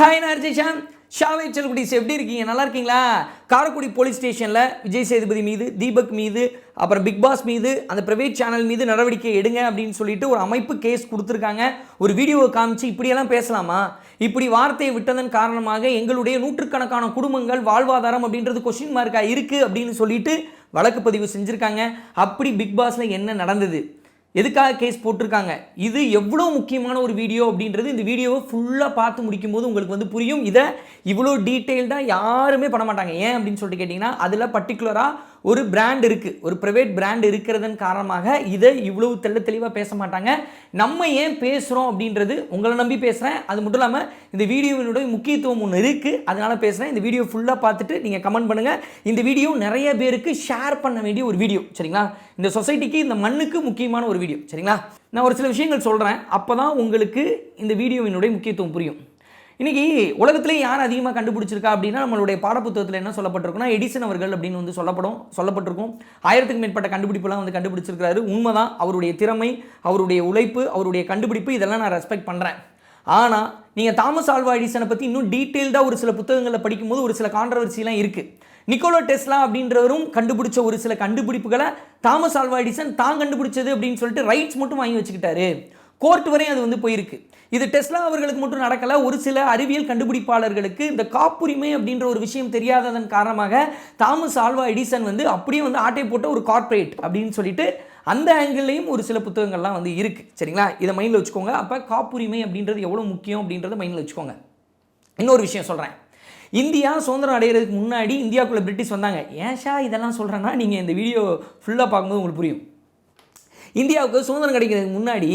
Hi நான் ஷாம் ஷாவை செல்குடிஸ் எப்படி இருக்கீங்க? நல்லா இருக்கீங்களா? காரைக்குடி போலீஸ் ஸ்டேஷனில் விஜய் சேதுபதி மீது தீபக் மீது அப்புறம் பிக் பாஸ் மீது அந்த ப்ரைவேட் சேனல் மீது நடவடிக்கை எடுங்க அப்படின்னு சொல்லிட்டு ஒரு அமைப்பு கேஸ் கொடுத்துருக்காங்க. ஒரு வீடியோவை காமிச்சு இப்படியெல்லாம் பேசலாமா? இப்படி வார்த்தையை விட்டதன் காரணமாக எங்களுடைய நூற்றுக்கணக்கான குடும்பங்கள் வாழ்வாதாரம் அப்படின்றது கொஷின் மார்க்காக இருக்குது அப்படின்னு சொல்லிட்டு வழக்கு பதிவு செஞ்சுருக்காங்க. அப்படி பிக் பாஸில் என்ன நடந்தது? எதுக்காக கேஸ் போட்டிருக்காங்க? இது எவ்வளோ முக்கியமான ஒரு வீடியோ அப்படின்றது இந்த வீடியோவை ஃபுல்லாக பார்த்து முடிக்கும்போது உங்களுக்கு வந்து புரியும். இதை இவ்வளோ டீட்டெயில்டாக யாருமே பண்ண மாட்டாங்க. ஏன் அப்படின்னு சொல்லிட்டு கேட்டிங்கன்னா அதில் பர்டிகுலராக ஒரு பிராண்ட் இருக்குது ஒரு ப்ரைவேட் பிராண்ட் இருக்கிறதன் காரணமாக இதை இவ்வளவு தெள்ள தெளிவாக பேச மாட்டாங்க. நம்ம ஏன் பேசுகிறோம் அப்படின்றது உங்களை நம்பி பேசுகிறேன் அது மட்டும் இல்லாமல் இந்த வீடியோவினுடைய முக்கியத்துவம் ஒன்று இருக்குது அதனால் பேசுகிறேன் இந்த வீடியோ ஃபுல்லாக பார்த்துட்டு நீங்கள் கமெண்ட் பண்ணுங்கள் இந்த வீடியோ நிறைய பேருக்கு ஷேர் பண்ண வேண்டிய ஒரு வீடியோ. சரிங்களா? இந்த சொசைட்டிக்கு இந்த மண்ணுக்கு முக்கியமான ஒரு வீடியோ. சரிங்களா? நான் ஒரு சில விஷயங்கள் சொல்கிறேன் அப்போ தான் உங்களுக்கு இந்த வீடியோவினுடைய முக்கியத்துவம் புரியும். இன்றைக்கி உலகத்திலே யார் அதிகமாக கண்டுபிடிச்சிருக்கா அப்படின்னா நம்மளுடைய பாடப்புத்தகத்தில் என்ன சொல்லப்பட்டிருக்குன்னா எடிசன் அவர்கள் அப்படின்னு வந்து சொல்லப்படும் சொல்லப்பட்டிருக்கும். ஆயிரத்துக்கு மேற்பட்ட கண்டுபிடிப்புலாம் வந்து கண்டுபிடிச்சிருக்கிறாரு. உண்மைதான் அவருடைய திறமை அவருடைய உழைப்பு அவருடைய கண்டுபிடிப்பு இதெல்லாம் நான் ரெஸ்பெக்ட் பண்ணுறேன் ஆனால் நீங்கள் தாமஸ் ஆல்வா எடிசனை பற்றி இன்னும் டீட்டெயில்டாக ஒரு சில புத்தகங்களில் படிக்கும்போது ஒரு சில கான்ட்ரவர்சிலாம் இருக்குது நிக்கோலோ டெஸ்லா அப்படின்றவரும் கண்டுபிடிச்ச ஒரு சில கண்டுபிடிப்புகளை தாமஸ் ஆல்வா எடிசன் தான் கண்டுபிடிச்சது அப்படின்னு சொல்லிட்டு ரைட்ஸ் மட்டும் வாங்கி வச்சுக்கிட்டாரு. கோர்ட் வரையும் அது வந்து போயிருக்கு. இது டெஸ்லா அவர்களுக்கு மட்டும் நடக்கல ஒரு சில அறிவியல் கண்டுபிடிப்பாளர்களுக்கு இந்த காப்புரிமை அப்படின்ற ஒரு விஷயம் தெரியாததன் காரணமாக தாமஸ் ஆல்வா எடிசன் வந்து அப்படியே வந்து ஆட்டை போட்ட ஒரு கார்ப்பரேட் அப்படின்னு சொல்லிட்டு அந்த ஆங்கிள்லையும் ஒரு சில புத்தகங்கள்லாம் வந்து இருக்குது சரிங்களா? இதை மைண்டில் வச்சுக்கோங்க. அப்போ காப்புரிமை அப்படின்றது எவ்வளோ முக்கியம் அப்படின்றத மைண்டில் வச்சுக்கோங்க. இன்னொரு விஷயம் சொல்கிறேன் இந்தியா சுதந்திரம் அடைகிறதுக்கு முன்னாடி இந்தியாவுக்குள்ளே பிரிட்டிஷ் வந்தாங்க. ஏன்ஷா இதெல்லாம் சொல்கிறேன்னா நீங்கள் இந்த வீடியோ ஃபுல்லாக பார்க்கும்போது உங்களுக்கு புரியும். இந்தியாவுக்கு சுதந்திரம் கிடைக்கிறதுக்கு முன்னாடி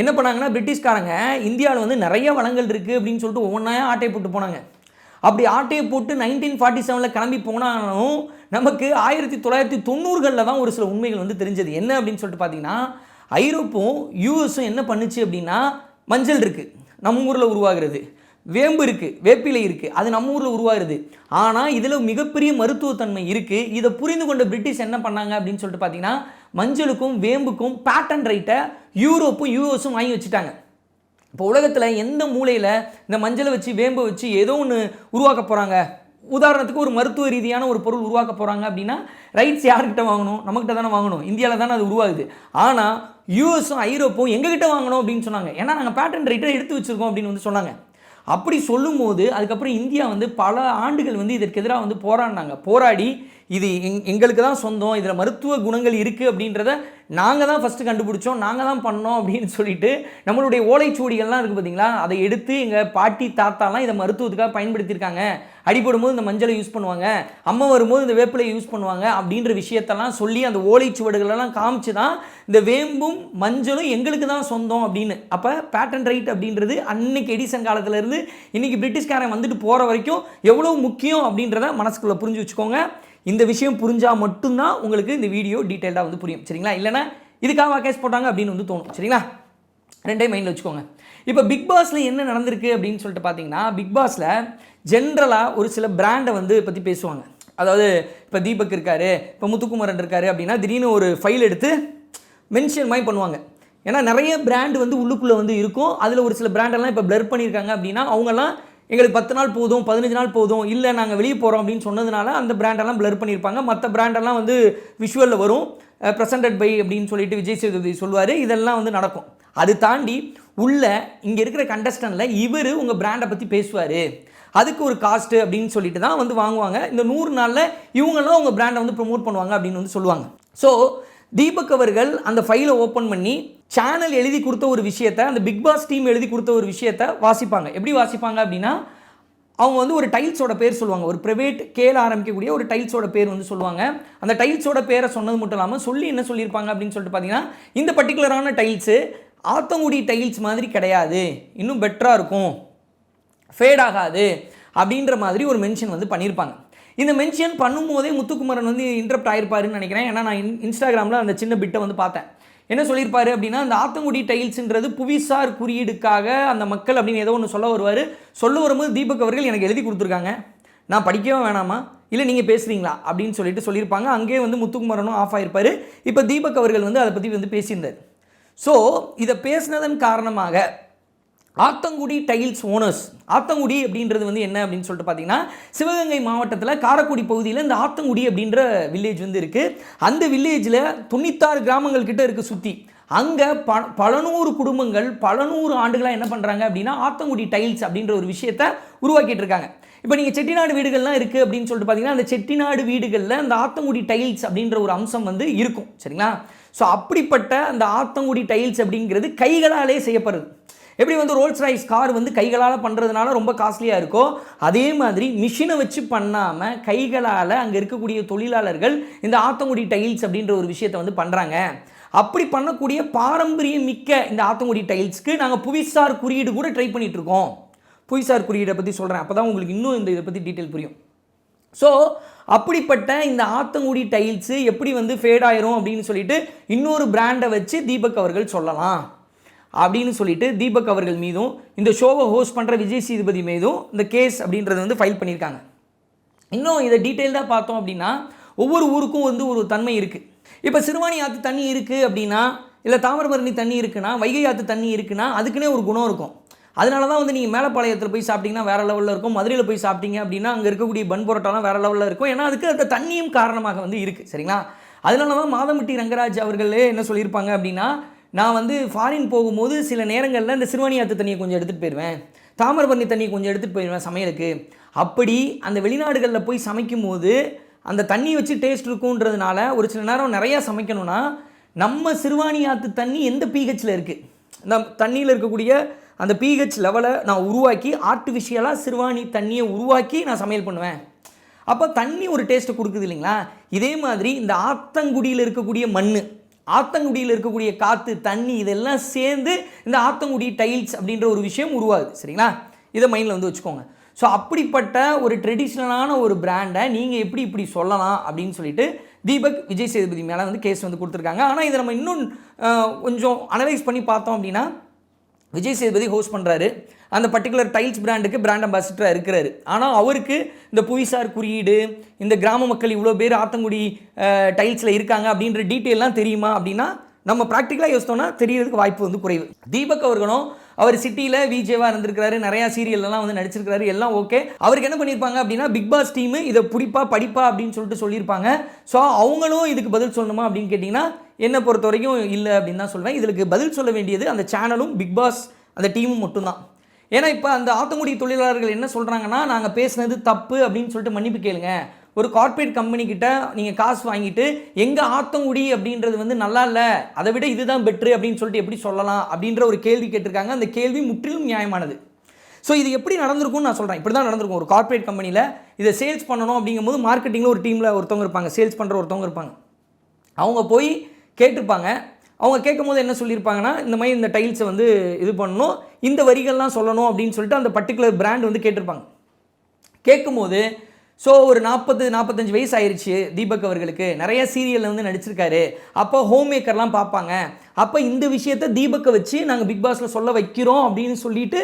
என்ன பண்ணாங்கன்னா பிரிட்டிஷ்காரங்க இந்தியாவில் வந்து நிறைய வளங்கள் இருக்குது அப்படின்னு சொல்லிட்டு ஒவ்வொன்றா ஆட்டையை போட்டு போனாங்க. அப்படி ஆட்டையை போட்டு நைன்டீன் ஃபார்ட்டி செவனில் கிளம்பி போனாலும் நமக்கு ஆயிரத்தி தொள்ளாயிரத்தி தொண்ணூறுகளில் தான் ஒரு சில உண்மைகள் வந்து தெரிஞ்சது. என்ன அப்படின்னு சொல்லிட்டு பார்த்தீங்கன்னா ஐரோப்பும் யூஎஸும் என்ன பண்ணுச்சு அப்படின்னா மஞ்சள் இருக்குது நம்ம ஊரில் உருவாகிறது. வேம்பு இருக்குது வேப்பிலை இருக்குது அது நம்ம ஊரில் உருவாகுது ஆனால் இதில் மிகப்பெரிய மருத்துவத்தன்மை இருக்குது இதை புரிந்து கொண்ட பிரிட்டிஷ் என்ன பண்ணாங்க அப்படின்னு சொல்லிட்டு பார்த்தீங்கன்னா மஞ்சளுக்கும் வேம்புக்கும் பேட்டன் ரைட்டை யூரோப்பும் யூஎஸும் வாங்கி வச்சுட்டாங்க. இப்போ உலகத்தில் எந்த மூலையில் இந்த மஞ்சளை வச்சு வேம்பை வச்சு ஏதோ ஒன்று உருவாக்க போகிறாங்க உதாரணத்துக்கு ஒரு மருத்துவ ரீதியான ஒரு பொருள் உருவாக்க போகிறாங்க அப்படின்னா ரைட்ஸ் யார்கிட்ட வாங்கணும்? நம்மக்கிட்ட தானே வாங்கணும். இந்தியாவில் தானே அது உருவாகுது. ஆனால் யூஎஸும் ஐரோப்பும் எங்ககிட்ட வாங்கணும் அப்படின்னு சொன்னாங்க. ஏன்னா நாங்கள் பேட்டன் ரைட்டை எடுத்து வச்சுருக்கோம் அப்படின்னு வந்து சொன்னாங்க. அப்படி சொல்லும்போது அதுக்கப்புறம் இந்தியா வந்து பல ஆண்டுகள் வந்து இதற்கு எதிராக வந்து போராடினாங்க. போராடி இது எங் எங்களுக்கு தான் சொந்தம் இதில் மருத்துவ குணங்கள் இருக்குது அப்படின்றத நாங்கள் தான் ஃபஸ்ட்டு கண்டுபிடிச்சோம் நாங்கள் தான் பண்ணோம் அப்படின்னு சொல்லிட்டு நம்மளுடைய ஓலைச்சுவடிகள்லாம் இருக்குது பார்த்தீங்களா அதை எடுத்து எங்கள் பாட்டி தாத்தாலாம் இதை மருத்துவத்துக்காக பயன்படுத்தியிருக்காங்க. அடிபடும்போது இந்த மஞ்சளை யூஸ் பண்ணுவாங்க. அம்மா வரும்போது இந்த வேப்பிலை யூஸ் பண்ணுவாங்க அப்படின்ற விஷயத்தெல்லாம் சொல்லி அந்த ஓலைச்சுவடுகளெல்லாம் காமிச்சு தான் இந்த வேம்பும் மஞ்சளும் எங்களுக்கு தான் சொந்தம் அப்படின்னு. அப்போ பேட்டன் ரைட் அப்படின்றது அன்னைக்கு எடிசன் காலத்துலேருந்து இன்றைக்கி பிரிட்டிஷ்காரன் வந்துட்டு போகிற வரைக்கும் எவ்வளோ முக்கியம் அப்படின்றத மனசுக்குள்ளே புரிஞ்சு வச்சுக்கோங்க. இந்த விஷயம் புரிஞ்சால் மட்டும்தான் உங்களுக்கு இந்த வீடியோ டீட்டெயில்டாக வந்து புரியும். சரிங்களா? இல்லைனா இதுக்காக கேஸ் போட்டாங்க அப்படின்னு வந்து தோணும். சரிங்களா? ரெண்டே மைண்டில் வச்சுக்கோங்க. இப்போ பிக் பாஸில் என்ன நடந்திருக்கு அப்படின்னு சொல்லிட்டு பார்த்தீங்கன்னா பிக் பாஸில் ஜென்ரலாக ஒரு சில பிராண்டை வந்து பற்றி பேசுவாங்க. அதாவது இப்போ தீபக் இருக்காரு இப்போ முத்துக்குமரன் இருக்காரு அப்படின்னா திடீர்னு ஒரு ஃபைல் எடுத்து மென்ஷன் மாதிரி பண்ணுவாங்க. ஏன்னா நிறைய பிராண்ட் வந்து உள்ளுக்குள்ளே வந்து இருக்கும். அதில் ஒரு சில பிராண்டெல்லாம் இப்போ ப்ளர் பண்ணியிருக்காங்க அப்படின்னா அவங்கெல்லாம் எங்களுக்கு பத்து நாள் போதும் பதினஞ்சு நாள் போதும் இல்லை நாங்கள் வெளியே போகிறோம் அப்படின்னு சொன்னதுனால அந்த பிராண்டெல்லாம் பிளர் பண்ணியிருப்பாங்க மற்ற பிராண்டெல்லாம் வந்து விஷுவலில் வரும். ப்ரெசன்டட் பை அப்படின்னு சொல்லிட்டு விஜய் சேதுபதி சொல்லுவார். இதெல்லாம் வந்து நடக்கும். அது தாண்டி உள்ள இங்கே இருக்கிற கண்டஸ்டனில் இவர் உங்கள் பிராண்டை பற்றி பேசுவார். அதுக்கு ஒரு காஸ்ட்டு அப்படின்னு சொல்லிட்டு தான் வந்து வாங்குவாங்க. இந்த நூறு நாளில் இவங்கெல்லாம் உங்கள் பிராண்டை வந்து ப்ரொமோட் பண்ணுவாங்க அப்படின்னு வந்து சொல்லுவாங்க. ஸோ தீபக் அவர்கள் அந்த ஃபைலை ஓப்பன் பண்ணி சேனல் எழுதி கொடுத்த ஒரு விஷயத்த அந்த பிக் பாஸ் டீம் எழுதி கொடுத்த ஒரு விஷயத்த வாசிப்பாங்க. எப்படி வாசிப்பாங்க அப்படின்னா அவங்க வந்து ஒரு டைல்ஸோட பேர் சொல்லுவாங்க. ஒரு ப்ரைவேட் கேல ஆரம்பிக்கக்கூடிய ஒரு டைல்ஸோட பேர் வந்து சொல்லுவாங்க. அந்த டைல்ஸோட பேரை சொன்னது மட்டும் இல்லாமல் சொல்லி என்ன சொல்லியிருப்பாங்க அப்படின்னு சொல்லிட்டு பார்த்தீங்கன்னா இந்த பர்டிகுலரான டைல்ஸு ஆத்தங்குடி டைல்ஸ் மாதிரி கிடையாது. இன்னும் பெட்டராக இருக்கும். ஃபேட் ஆகாது. அப்படின்ற மாதிரி ஒரு மென்ஷன் வந்து பண்ணியிருப்பாங்க. இந்த மென்ஷன் பண்ணும்போதே முத்துக்குமரன் வந்து இன்டரப்ட் ஆயிருப்பாருன்னு நினைக்கிறேன். ஏன்னா நான் இன் இன்ஸ்டாகிராமில் அந்த சின்ன பிட்டை வந்து பார்த்தேன். என்ன சொல்லியிருப்பாரு அப்படின்னா அந்த ஆத்தங்குடி டைல்ஸ்ன்றது புவிசார் குறியீடுக்காக அந்த மக்கள் அப்படின்னு ஏதோ ஒன்று சொல்ல வருவார். சொல்ல வரும்போது தீபக் அவர்கள் எனக்கு எழுதி கொடுத்துருக்காங்க. நான் படிக்கவே வேணாமா? இல்லை நீங்கள் பேசுகிறீங்களா அப்படின்னு சொல்லிட்டு சொல்லியிருப்பாங்க. அங்கேயே வந்து முத்துக்குமரனும் ஆஃப் ஆகிருப்பார் இப்போ தீபக் அவர்கள் வந்து அதை பற்றி வந்து பேசியிருந்தார். ஸோ இதை பேசினதன் காரணமாக ஆத்தங்குடி டைல்ஸ் ஓனர்ஸ் ஆத்தங்குடி அப்படின்றது வந்து என்ன அப்படின்னு சொல்லிட்டு பார்த்தீங்கன்னா சிவகங்கை மாவட்டத்தில் காரக்குடி பகுதியில் இந்த ஆத்தங்குடி அப்படின்ற வில்லேஜ் வந்து இருக்குது அந்த வில்லேஜில் தொண்ணூத்தாறு கிராமங்கள் கிட்ட இருக்குது சுற்றி அங்கே ப பல நூறு குடும்பங்கள் பல நூறு ஆண்டுகளாக என்ன பண்ணுறாங்க அப்படின்னா ஆத்தங்குடி டைல்ஸ் அப்படின்ற ஒரு விஷயத்தை உருவாக்கிட்டு இருக்காங்க. இப்போ நீங்கள் செட்டிநாடு வீடுகள்லாம் இருக்குது அப்படின்னு சொல்லிட்டு பார்த்தீங்கன்னா அந்த செட்டிநாடு வீடுகளில் அந்த ஆத்தங்குடி டைல்ஸ் அப்படின்ற ஒரு அம்சம் வந்து இருக்கும். சரிங்களா? ஸோ அப்படிப்பட்ட அந்த ஆத்தங்குடி டைல்ஸ் அப்படிங்கிறது கைகளாலே செய்யப்படுது. எப்படி வந்து ரோல்ஸ் ரைஸ் கார் வந்து கைகளால் பண்ணுறதுனால ரொம்ப காஸ்ட்லியாக இருக்கோ அதே மாதிரி மிஷினை வச்சு பண்ணாமல் கைகளால் அங்கே இருக்கக்கூடிய தொழிலாளர்கள் இந்த ஆத்தங்குடி டைல்ஸ் அப்படின்ற ஒரு விஷயத்தை வந்து பண்ணுறாங்க அப்படி பண்ணக்கூடிய பாரம்பரியம் மிக்க இந்த ஆத்தங்குடி டைல்ஸ்க்கு நாங்கள் புவிசார் குறியீடு கூட ட்ரை பண்ணிகிட்ருக்கோம் இருக்கோம். புவிசார் குறியீடை பற்றி சொல்கிறேன் அப்போ தான் உங்களுக்கு இன்னும் இந்த இதை பற்றி டீட்டெயில் புரியும். ஸோ அப்படிப்பட்ட இந்த ஆத்தங்குடி டைல்ஸு எப்படி வந்து ஃபேட் ஆயிரும் அப்படின்னு சொல்லிட்டு இன்னொரு பிராண்டை வச்சு தீபக் அவர்கள் சொல்லலாம். அப்படின்னு சொல்லிட்டு தீபக் அவர்கள் மீதும் இந்த ஷோவை ஹோஸ்ட் பண்ணுற விஜய் சேதுபதி மீதும் இந்த கேஸ் அப்படின்றத வந்து ஃபைல் பண்ணியிருக்காங்க. இன்னும் இதை டீட்டெயில்டாக பார்த்தோம் அப்படின்னா ஒவ்வொரு ஊருக்கும் வந்து ஒரு தன்மை இருக்குது இப்போ சிறுவாணி ஆற்று தண்ணி இருக்குது அப்படின்னா இல்லை தாமிரபரணி தண்ணி இருக்குன்னா வைகை ஆற்று தண்ணி இருக்குன்னா அதுக்குன்னே ஒரு குணம் இருக்கும். அதனால தான் வந்து நீங்கள் மேலப்பாளையத்தில் போய் சாப்பிட்டீங்கன்னா வேறு லெவலில் இருக்கும். மதுரையில் போய் சாப்பிட்டீங்க அப்படின்னா அங்கே இருக்கக்கூடிய பன் பரோட்டாலாம் வேறு லெவலில் இருக்கும். ஏன்னா அதுக்கு அந்த தண்ணியும் காரணமாக வந்து இருக்குது சரிங்களா? அதனால தான் மாதமிட்டி ரங்கராஜ் அவர்களே என்ன சொல்லியிருப்பாங்க அப்படின்னா நான் வந்து ஃபாரின் போகும்போது சில நேரங்களில் இந்த சிறுவாணி ஆற்று தண்ணியை கொஞ்சம் எடுத்துகிட்டு போயிடுவேன் தாமிரபரணி தண்ணியை கொஞ்சம் எடுத்துகிட்டு போயிடுவேன் சமையலுக்கு. அப்படி அந்த வெளிநாடுகளில் போய் சமைக்கும் போது அந்த தண்ணி வச்சு டேஸ்ட் இருக்குன்றதுனால ஒரு சில நேரம் நிறையா சமைக்கணும்னா நம்ம சிறுவாணி ஆற்று தண்ணி எந்த பிஹெச்சில் இருக்குது இந்த தண்ணியில் இருக்கக்கூடிய அந்த பிஹெச் லெவலை நான் உருவாக்கி ஆர்டிஃபிஷியலாக சிறுவாணி தண்ணியை உருவாக்கி நான் சமையல் பண்ணுவேன். அப்போ தண்ணி ஒரு டேஸ்ட்டை கொடுக்குது இல்லைங்களா? இதே மாதிரி இந்த ஆத்தங்குடியில் இருக்கக்கூடிய மண் ஆத்தங்குடியில் இருக்கக்கூடிய காற்று தண்ணி இதெல்லாம் சேர்ந்து இந்த ஆத்தங்குடி டைல்ஸ் அப்படின்ற ஒரு விஷயம் உருவாகுது. சரிங்களா? இதை மைண்டில் வந்து வச்சுக்கோங்க. ஸோ அப்படிப்பட்ட ஒரு ட்ரெடிஷ்னலான ஒரு பிராண்டை நீங்கள் எப்படி இப்படி சொல்லலாம் அப்படின்னு சொல்லிட்டு தீபக் விஜய் சேதுபதி மேலே வந்து கேஸ் வந்து கொடுத்துருக்காங்க. ஆனால் இதை நம்ம இன்னும் கொஞ்சம் அனலைஸ் பண்ணி பார்த்தோம் அப்படின்னா விஜய் சேதுபதி ஹோஸ்ட் பண்ணுறாரு அந்த பர்டிகுலர் டைல்ஸ் பிராண்டுக்கு பிராண்ட் அம்பாசிடராக இருக்கிறாரு. ஆனால் அவருக்கு இந்த புவிசார் குறியீடு இந்த கிராம மக்கள் இவ்வளோ பேர் ஆத்தங்குடி டைல்ஸில் இருக்காங்க அப்படின்ற டீட்டெயிலாம் தெரியுமா அப்படின்னா நம்ம ப்ராக்டிக்கலாக யோசித்தோம்னா தெரியறதுக்கு வாய்ப்பு வந்து குறைவு. தீபக் அவர்களும் அவர் சிட்டியில் விஜேவாக இருந்திருக்கிறாரு நிறையா சீரியல்லாம் வந்து நடிச்சிருக்கிறாரு எல்லாம் ஓகே அவருக்கு என்ன பண்ணியிருப்பாங்க அப்படின்னா பிக் பாஸ் டீமு இதை பிடிப்பா படிப்பா அப்படின்னு சொல்லிட்டு சொல்லியிருப்பாங்க. ஸோ அவங்களும் இதுக்கு பதில் சொல்லணுமா அப்படின்னு கேட்டிங்கன்னா என்னை பொறுத்த வரைக்கும் இல்லை அப்படின்னு தான் சொல்வேன். இதுக்கு பதில் சொல்ல வேண்டியது அந்த சேனலும் பிக் பாஸ் அந்த டீமும் மட்டும்தான். ஏன்னா இப்போ அந்த ஆத்தங்குடி தொழிலாளர்கள் என்ன சொல்கிறாங்கன்னா நாங்கள் பேசுனது தப்பு அப்படின்னு சொல்லிட்டு மன்னிப்பு கேளுங்க. ஒரு கார்ப்பரேட் கம்பெனிக்கிட்ட நீங்கள் காசு வாங்கிட்டு எங்கள் ஆத்தங்குடி அப்படின்றது வந்து நல்லா இல்லை அதை விட இதுதான் பெட்ரு அப்படின்னு சொல்லிட்டு எப்படி சொல்லலாம் அப்படின்ற ஒரு கேள்வி கேட்டிருக்காங்க. அந்த கேள்வி முற்றிலும் நியாயமானது. ஸோ இது எப்படி நடந்திருக்கும்னு நான் சொல்கிறேன் இப்படி தான் நடந்திருக்கும். ஒரு கார்ப்பரேட் கம்பெனியில் இதை சேல்ஸ் பண்ணணும் அப்படிங்கும்போது மார்க்கெட்டிங்கில் ஒரு டீமில் ஒருத்தவங்க இருப்பாங்க. சேல்ஸ் பண்ணுற ஒருத்தவங்க இருப்பாங்க. அவங்க போய் கேட்டிருப்பாங்க. அவங்க கேட்கும் போது என்ன சொல்லியிருப்பாங்கன்னா இந்த மாதிரி இந்த டைல்ஸை வந்து இது பண்ணணும் இந்த வரிகள்லாம் சொல்லணும் அப்படின்னு சொல்லிட்டு அந்த பர்டிகுலர் பிராண்ட் வந்து கேட்டிருப்பாங்க. கேட்கும்போது ஸோ ஒரு நாற்பது நாற்பத்தஞ்சு வயசு ஆயிடுச்சு தீபக் அவர்களுக்கு. நிறைய சீரியலில் வந்து நடிச்சிருக்காரு. அப்போ ஹோம் மேக்கர்லாம் பார்ப்பாங்க. அப்போ இந்த விஷயத்தை தீபக்கை வச்சு நாங்கள் பிக் பாஸில் சொல்ல வைக்கிறோம் அப்படின்னு சொல்லிட்டு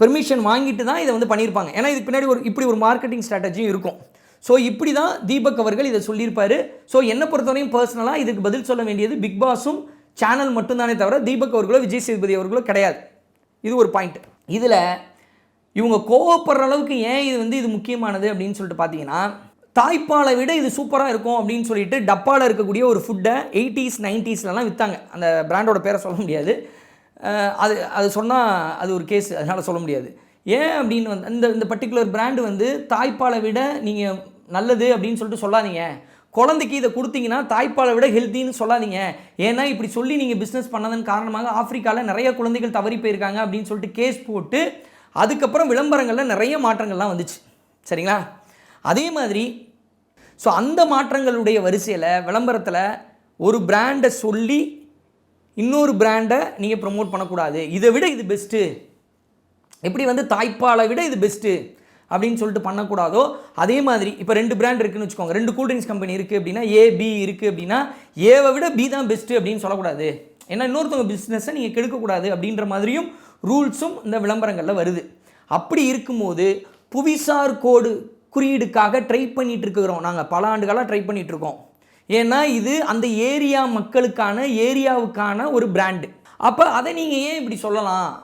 பெர்மிஷன் வாங்கிட்டு தான் இதை வந்து பண்ணியிருப்பாங்க. ஏன்னா இதுக்கு பின்னாடி ஒரு இப்படி ஒரு மார்க்கெட்டிங் ஸ்ட்ராட்டஜியும் இருக்கும். ஸோ இப்படி தான் தீபக் அவர்கள் இதை சொல்லியிருப்பார். ஸோ என்னை பொறுத்தவரையும் பர்சனலாக இதுக்கு பதில் சொல்ல வேண்டியது பிக் பாஸும் சேனல் மட்டும்தானே தவிர தீபக் அவர்களோ விஜய் சேதுபதி அவர்களோ கிடையாது. இது ஒரு பாயிண்ட் இதில் இவங்க கோவப்படுற அளவுக்கு ஏன் இது வந்து இது முக்கியமானது அப்படின்னு சொல்லிட்டு பார்த்தீங்கன்னா தாய்ப்பாலை விட இது சூப்பராக இருக்கும் அப்படின்னு சொல்லிட்டு டப்பாவில் இருக்கக்கூடிய ஒரு ஃபுட்டை எயிட்டிஸ் நைன்ட்டீஸ்லலாம் விற்றாங்க அந்த பிராண்டோட பேரை சொல்ல முடியாது. அது அது சொன்னால் அது ஒரு கேஸ் அதனால் சொல்ல முடியாது. ஏன் அப்படின்னு வந்து இந்த இந்த பர்டிகுலர் பிராண்டு வந்து தாய்ப்பாலை விட நீங்கள் நல்லது அப்படின்னு சொல்லிட்டு சொல்லாதீங்க. குழந்தைக்கு இதை கொடுத்தீங்கன்னா தாய்ப்பாலை விட ஹெல்த்தின்னு சொல்லாதீங்க. ஏன்னா இப்படி சொல்லி நீங்கள் பிஸ்னஸ் பண்ணதன் காரணமாக ஆஃப்ரிக்காவில் நிறைய குழந்தைகள் தவறி போயிருக்காங்க அப்படின்னு சொல்லிட்டு கேஸ் போட்டு அதுக்கப்புறம் விளம்பரங்களில் நிறைய மாற்றங்கள்லாம் வந்துச்சு. சரிங்களா? அதே மாதிரி ஸோ அந்த மாற்றங்களுடைய வரிசையில் விளம்பரத்தில் ஒரு பிராண்டை சொல்லி இன்னொரு பிராண்டை நீங்கள் ப்ரொமோட் பண்ணக்கூடாது. இதை விட இது பெஸ்ட்டு எப்படி வந்து தாய்ப்பாலை விட இது பெஸ்ட்டு அப்படின்னு சொல்லிட்டு பண்ணக்கூடாதோ அதே மாதிரி இப்போ ரெண்டு பிராண்ட் இருக்குன்னு வச்சுக்கோங்க. ரெண்டு கூல்ட்ரிங்க்ஸ் கம்பெனி இருக்குது அப்படின்னா ஏ பி இருக்குது அப்படின்னா ஏவை விட பி தான் பெஸ்ட்டு அப்படின்னு சொல்லக்கூடாது. ஏன்னா இன்னொருத்தவங்க பிஸ்னஸை நீங்கள் கெடுக்கக்கூடாது அப்படின்ற மாதிரியும் ரூல்ஸும் இந்த விளம்பரங்களில் வருது. அப்படி இருக்கும்போது புவிசார் கோடு குறியீடுக்காக ட்ரை பண்ணிகிட்டு இருக்கிறோம். நாங்கள் பல ஆண்டுகளாக ட்ரை பண்ணிகிட்ருக்கோம் ஏன்னா இது அந்த ஏரியா மக்களுக்கான ஏரியாவுக்கான ஒரு பிராண்டு அப்போ அதை நீங்கள் ஏன் இப்படி சொல்லலாம்?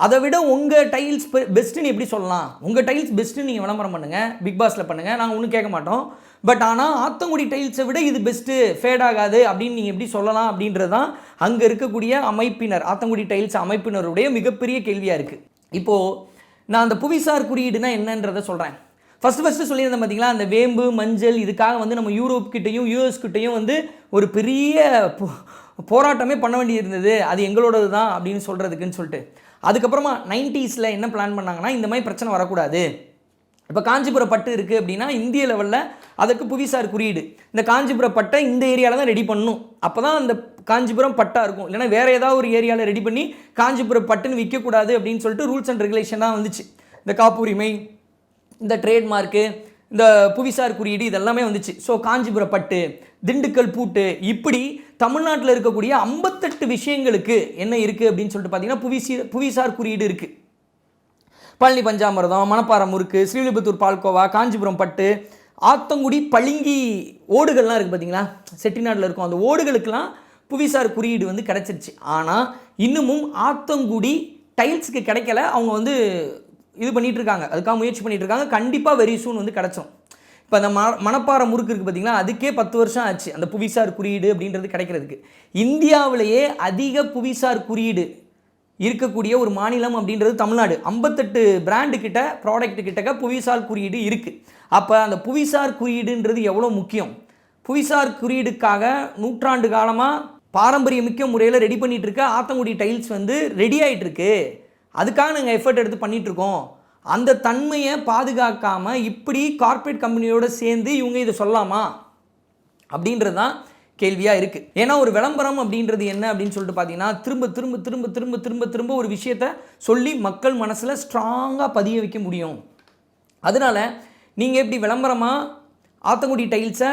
அதை விட உங்கள் டைல்ஸ் பெஸ்ட்டுன்னு எப்படி சொல்லலாம்? உங்கள் டைல்ஸ் பெஸ்ட்டுன்னு நீங்கள் விளம்பரம் பண்ணுங்கள் பிக் பாஸில் பண்ணுங்கள் நாங்கள் ஒன்றும் கேட்க மாட்டோம். பட் ஆனால் ஆத்தங்குடி டைல்ஸை விட இது பெஸ்ட்டு ஃபேட் ஆகாது அப்படின்னு நீங்கள் எப்படி சொல்லலாம் அப்படின்றது தான் அங்கே இருக்கக்கூடிய அமைப்பினர் ஆத்தங்குடி டைல்ஸ் அமைப்பினருடைய மிகப்பெரிய கேள்வியாக இருக்குது இப்போது நான் அந்த புவிசார் குறியீடுனா என்னன்றதை சொல்கிறேன் ஃபஸ்ட்டு ஃபஸ்ட்டு சொல்லியிருந்தேன் பார்த்தீங்களா அந்த வேம்பு மஞ்சள் இதுக்காக வந்து நம்ம யூரோப் கிட்டேயும் யூஎஸ் கிட்டேயும் வந்து ஒரு பெரிய போ- போராட்டமே பண்ண வேண்டியிருந்தது. அது எங்களோடது தான் அப்படின்னு சொல்கிறதுக்குன்னு சொல்லிட்டு. அதுக்கப்புறமா நைன்ட்டீஸில் என்ன பிளான் பண்ணாங்கன்னா இந்த மாதிரி பிரச்சனை வரக்கூடாது. இப்போ காஞ்சிபுரம் பட்டு இருக்குது அப்படின்னா இந்திய லெவலில் அதற்கு புவிசார் குறியீடு. இந்த காஞ்சிபுரம் பட்டை இந்த ஏரியாவில் தான் ரெடி பண்ணணும். அப்போ தான் அந்த காஞ்சிபுரம் பட்டா இருக்கும். இல்லைன்னா வேறு ஏதாவது ஒரு ஏரியாவில் ரெடி பண்ணி காஞ்சிபுரம் பட்டுன்னு விற்கக்கூடாது அப்படின்னு சொல்லிட்டு ரூல்ஸ் அண்ட் ரெகுலேஷன் தான் வந்துச்சு. இந்த காப்புரிமை இந்த ட்ரேட்மார்க்கு இந்த புவிசார் குறியீடு இதெல்லாமே வந்துச்சு. ஸோ காஞ்சிபுரம் பட்டு திண்டுக்கல் பூட்டு இப்படி தமிழ்நாட்டில் இருக்கக்கூடிய ஐம்பத்தெட்டு விஷயங்களுக்கு என்ன இருக்குது அப்படின்னு சொல்லிட்டு பார்த்தீங்கன்னா புவிசி புவிசார் குறியீடு இருக்குது பழனி பஞ்சாமிரதம் மணப்பாறை முறுக்கு ஸ்ரீவில்லிபுத்தூர் பால்கோவா காஞ்சிபுரம் பட்டு ஆத்தங்குடி பளிங்கி ஓடுகள்லாம் இருக்குது பார்த்தீங்களா செட்டிநாட்டில் இருக்கும் அந்த ஓடுகளுக்கெல்லாம் புவிசார் குறியீடு வந்து கிடச்சிருச்சு. ஆனால் இன்னமும் ஆத்தங்குடி டைல்ஸுக்கு கிடைக்கல. அவங்க வந்து இது பண்ணிட்டு இருக்காங்க அதுக்காக முயற்சி பண்ணிட்டு இருக்காங்க கண்டிப்பாக வெரி சூன் வந்து கிடச்சிரும் இப்போ அந்த ம மணப்பாறை முறுக்கு இருக்குது பார்த்தீங்களா அதுக்கே பத்து வருஷம் ஆச்சு. அந்த புவிசார் குறியீடு அப்படின்றது கிடைக்கிறதுக்கு. இந்தியாவிலேயே அதிக புவிசார் குறியீடு இருக்கக்கூடிய ஒரு மாநிலம் அப்படின்றது தமிழ்நாடு. ஐம்பத்தெட்டு பிராண்டு கிட்ட ப்ராடக்ட் கிட்டக்க புவிசார் குறியீடு இருக்குது அப்போ அந்த புவிசார் குறியீடுன்றது எவ்வளோ முக்கியம்? புவிசார் குறியீடுக்காக நூற்றாண்டு காலமாக பாரம்பரியமிக்க முறையில் ரெடி பண்ணிகிட்டு இருக்க ஆத்தங்குடி டைல்ஸ் வந்து ரெடி ஆகிட்டுருக்கு அதுக்காக நாங்கள் எஃபர்ட் எடுத்து பண்ணிகிட்ருக்கோம் அந்த தன்மையை பாதுகாக்காமல் இப்படி கார்ப்பரேட் கம்பெனியோட சேர்ந்து இவங்க இதை சொல்லலாமா? அப்படின்றது தான் கேள்வியாக இருக்குது ஏன்னா ஒரு விளம்பரம் அப்படின்றது என்ன அப்படின்னு சொல்லிட்டு பார்த்தீங்கன்னா திரும்ப திரும்ப திரும்ப திரும்ப திரும்ப திரும்ப ஒரு விஷயத்த சொல்லி மக்கள் மனசில் ஸ்ட்ராங்காக பதிய வைக்க முடியும். அதனால நீங்கள் எப்படி விளம்பரமாக ஆத்தங்குடி டைல்ஸை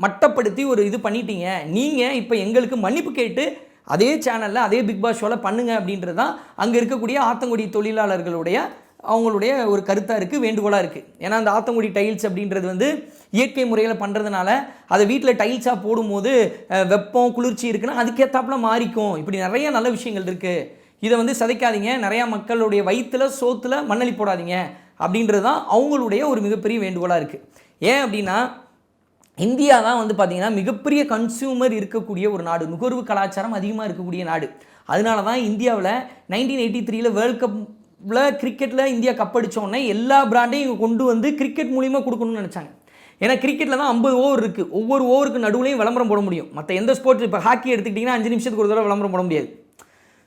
மட்டப்படுத்தி ஒரு இது பண்ணிட்டீங்க? நீங்கள் இப்போ எங்களுக்கு மன்னிப்பு கேட்டு அதே சேனலில் அதே பிக் பாஸ் ஷோவில் பண்ணுங்க அப்படின்றது தான் அங்கே இருக்கக்கூடிய ஆத்தங்குடி தொழிலாளர்களுடைய அவங்களுடைய ஒரு கருத்தாக இருக்குது வேண்டுகோளாக இருக்குது ஏன்னா அந்த ஆத்தங்குடி டைல்ஸ் அப்படின்றது வந்து இயற்கை முறையில் பண்ணுறதுனால அதை வீட்டில் டைல்ஸாக போடும்போது வெப்பம் குளிர்ச்சி இருக்குன்னா அதுக்கேற்றாப்புல மாறிக்கும். இப்படி நிறைய நல்ல விஷயங்கள் இருக்குது இதை வந்து சதைக்காதீங்க. நிறையா மக்களுடைய வயிற்றில் சோத்தில் மண்ணளி போடாதீங்க. அப்படின்றது தான் அவங்களுடைய ஒரு மிகப்பெரிய வேண்டுகோளாக இருக்குது ஏன் அப்படின்னா இந்தியா தான் வந்து பார்த்திங்கன்னா மிகப்பெரிய கன்சியூமர் இருக்கக்கூடிய ஒரு நாடு. நுகர்வு கலாச்சாரம் அதிகமாக இருக்கக்கூடிய நாடு. அதனால தான் இந்தியாவில் நைன்டீன் எயிட்டி த்ரீல வேர்ல்ட் கப்பில் கிரிக்கெட்டில் இந்தியா கப் அடித்தோடனே எல்லா பிராண்டையும் இங்கே கொண்டு வந்து கிரிக்கெட் மூலிமா கொடுக்கணும்னு நினச்சாங்க. ஏன்னா கிரிக்கெட்டில் தான் ஐம்பது ஓவர் இருக்குது ஒவ்வொரு ஓவருக்கு நடுவுலையும் விளம்பரம் போட முடியும். மற்ற எந்த ஸ்போர்ட்ஸ் இப்போ ஹாக்கி எடுத்துக்கிட்டிங்கன்னா அஞ்சு நிமிஷத்துக்கு ஒரு தடவை விளம்பரம் போட முடியாது.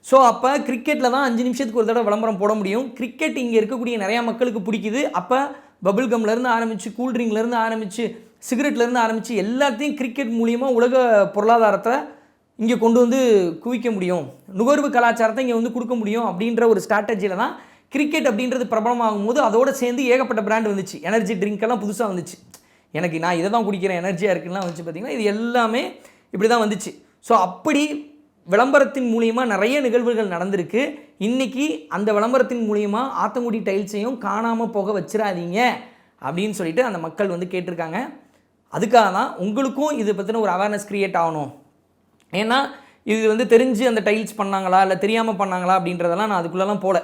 ஸோ அப்போ கிரிக்கெட்டில் தான் அஞ்சு நிமிஷத்துக்கு ஒரு தடவை விளம்பரம் போட முடியும். கிரிக்கெட் இங்கே இருக்கக்கூடிய நிறையா மக்களுக்கு பிடிக்குது. அப்போ பபுள் கம்லேருந்து ஆரம்பித்து கூல்ட்ரிங்க்லேருந்து ஆரம்பித்து சிகரெட்லேருந்து ஆரம்பித்து எல்லாத்தையும் கிரிக்கெட் மூலியமாக உலக பொருளாதாரத்தை இங்கே கொண்டு வந்து குவிக்க முடியும். நுகர்வு கலாச்சாரத்தை இங்கே வந்து கொடுக்க முடியும் அப்படின்ற ஒரு ஸ்ட்ராட்டஜியில் தான் கிரிக்கெட் அப்படின்றது பிரபலமாகும் போது அதோடு சேர்ந்து ஏகப்பட்ட பிராண்ட் வந்துச்சு. எனர்ஜி ட்ரிங்க்கெல்லாம் புதுசாக வந்துச்சு. எனக்கு நான் இதை தான் குடிக்கிறேன் எனர்ஜியாக இருக்குன்னா வந்துச்சு பார்த்திங்கன்னா இது எல்லாமே இப்படி தான் வந்துச்சு. ஸோ அப்படி விளம்பரத்தின் மூலிமா நிறைய நிகழ்வுகள் நடந்திருக்கு. இன்றைக்கி அந்த விளம்பரத்தின் மூலிமா ஆத்தங்குடி டைல்ஸையும் காணாமல் போக வச்சிடாதீங்க அப்படின்னு சொல்லிட்டு அந்த மக்கள் வந்து கேட்டிருக்காங்க. அதுக்காக தான் உங்களுக்கும் இது பற்றின ஒரு அவேர்னஸ் க்ரியேட் ஆகணும். ஏன்னா இது வந்து தெரிஞ்சு அந்த டைல்ஸ் பண்ணாங்களா இல்லை தெரியாமல் பண்ணாங்களா அப்படின்றதெல்லாம் நான் அதுக்குள்ளெல்லாம் போகல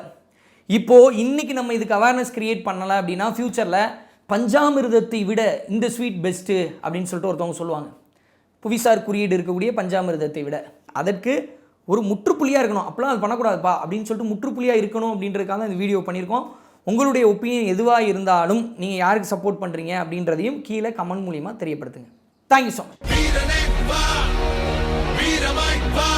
இப்போது இன்னைக்கு நம்ம இதுக்கு அவேர்னஸ் க்ரியேட் பண்ணலை அப்படின்னா ஃப்யூச்சரில் பஞ்சாமிர்தத்தை விட இந்த ஸ்வீட் பெஸ்ட்டு அப்படின்னு சொல்லிட்டு ஒருத்தவங்க சொல்லுவாங்க. புவிசார் குறியீடு இருக்கக்கூடிய பஞ்சாமிர்தத்தை விட. அதற்கு ஒரு முற்றுப்புள்ளியாக இருக்கணும். அப்போலாம் அது பண்ணக்கூடாதுப்பா அப்படின்னு சொல்லிட்டு முற்றுப்புள்ளியாக இருக்கணும் அப்படின்றதுக்காக இந்த வீடியோ பண்ணியிருக்கோம். உங்களுடைய ஒப்பீனியன் எதுவாக இருந்தாலும் நீங்கள் யாருக்கு சப்போர்ட் பண்ணுறீங்க அப்படின்றதையும் கீழே கமெண்ட் மூலிமா தெரியப்படுத்துங்க. தேங்க்யூ ஸோ மச் வீரனே வா வீரமாய் வா